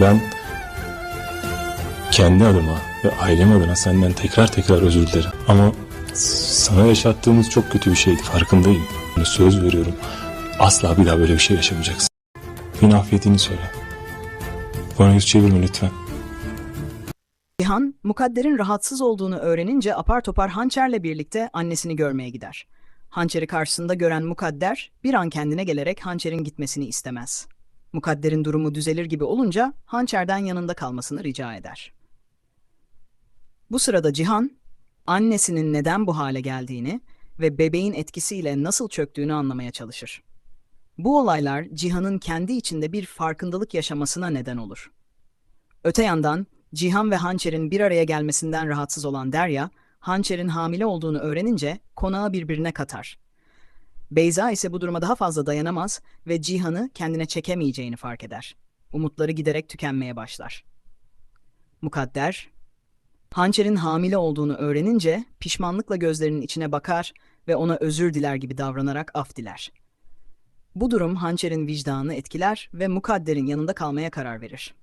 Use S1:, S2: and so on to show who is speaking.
S1: Ben kendi adıma ve ailem adına senden tekrar tekrar özür dilerim. Ama sana yaşattığımız çok kötü bir şeydi farkındayım. Söz veriyorum. Asla bir daha böyle bir şey yaşamayacaksın. Beni affettiğini söyle. Bana yüz çevirme lütfen.
S2: Cihan, Mukadder'in rahatsız olduğunu öğrenince apar topar Hançer'le birlikte annesini görmeye gider. Hançer'i karşısında gören Mukadder bir an kendine gelerek Hançer'in gitmesini istemez. Mukadder'in durumu düzelir gibi olunca Hançer'den yanında kalmasını rica eder. Bu sırada Cihan, annesinin neden bu hale geldiğini ve bebeğin etkisiyle nasıl çöktüğünü anlamaya çalışır. Bu olaylar Cihan'ın kendi içinde bir farkındalık yaşamasına neden olur. Öte yandan Cihan ve Hançer'in bir araya gelmesinden rahatsız olan Derya, Hançer'in hamile olduğunu öğrenince konağı birbirine katar. Beyza ise bu duruma daha fazla dayanamaz ve Cihan'ı kendine çekemeyeceğini fark eder. Umutları giderek tükenmeye başlar. Mukadder, Hançer'in hamile olduğunu öğrenince pişmanlıkla gözlerinin içine bakar ve ona özür diler gibi davranarak af diler. Bu durum Hançer'in vicdanını etkiler ve Mukadder'in yanında kalmaya karar verir.